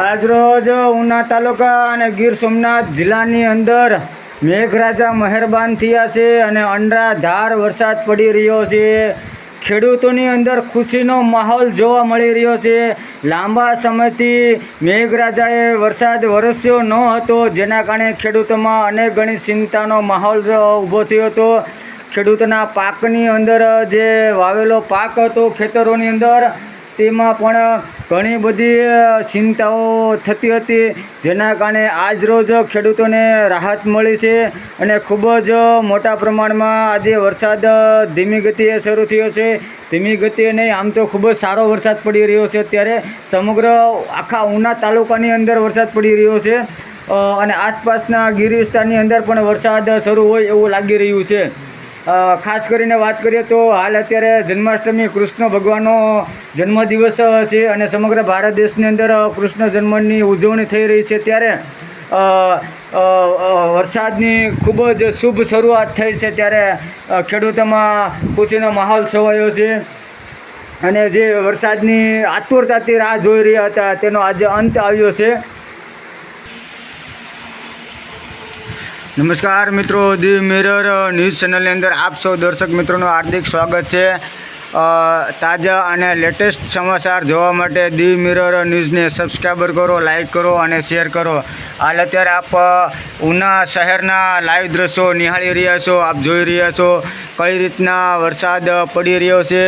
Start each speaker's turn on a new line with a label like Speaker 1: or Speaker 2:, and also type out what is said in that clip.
Speaker 1: આજરોજ ઉના તાલુકા અને ગીર સોમનાથ જિલ્લાની અંદર મેઘરાજા મહેરબાન થયા છે અને અંડરાધાર વરસાદ પડી રહ્યો છે. ખેડૂતોની અંદર ખુશીનો માહોલ જોવા મળી રહ્યો છે. લાંબા સમયથી મેઘરાજાએ વરસાદ વરસ્યો ન હતો, જેના કારણે ખેડૂતોમાં અનેક ગણી ચિંતાનો માહોલ ઊભો થયો હતો. ખેડૂતોના પાકની અંદર જે વાવેલો પાક હતો ખેતરોની અંદર તેમાં પણ ઘણી બધી ચિંતાઓ થતી હતી. જેના કારણે આજરોજ ખેડૂતોને રાહત મળી છે અને ખૂબ જ મોટા પ્રમાણમાં આજે વરસાદ ધીમી ગતિએ શરૂ થયો છે. ધીમી ગતિએ નહીં, આમ તો ખૂબ જ સારો વરસાદ પડી રહ્યો છે અત્યારે. સમગ્ર આખા ઉના તાલુકાની અંદર વરસાદ પડી રહ્યો છે. અને આસપાસના ગીર વિસ્તારની અંદર પણ વરસાદ શરૂ હોય એવું લાગી રહ્યું છે. ખાસ કરીને વાત કરીએ તો હાલ અત્યારે જન્માષ્ટમી, કૃષ્ણ ભગવાનનો જન્મદિવસ છે અને સમગ્ર ભારત દેશની અંદર કૃષ્ણ જન્મની ઉજવણી થઈ રહી છે ત્યારે વરસાદની ખૂબ જ શુભ શરૂઆત થઈ છે ત્યારે ખેડૂતોમાં ખુશીનો માહોલ છવાયો છે. અને જે વરસાદની આતુરતાથી રાહ જોઈ રહ્યા હતા, તેનો આજે અંત આવ્યો છે. નમસ્કાર મિત્રો, ધી મિરર ન્યૂઝ ચેનલની અંદર આપ સૌ દર્શક મિત્રોનું હાર્દિક સ્વાગત છે. તાજા અને લેટેસ્ટ સમાચાર જોવા માટે ધી મિરર ન્યૂઝને સબસ્ક્રાઈબર કરો લાઈક કરો અને શેર કરો. હાલ અત્યારે આપ ઉના શહેરના લાઈવ દ્રશ્યો નિહાળી રહ્યા છો, આપ જોઈ રહ્યા છો કઈ રીતના વરસાદ પડી રહ્યો છે.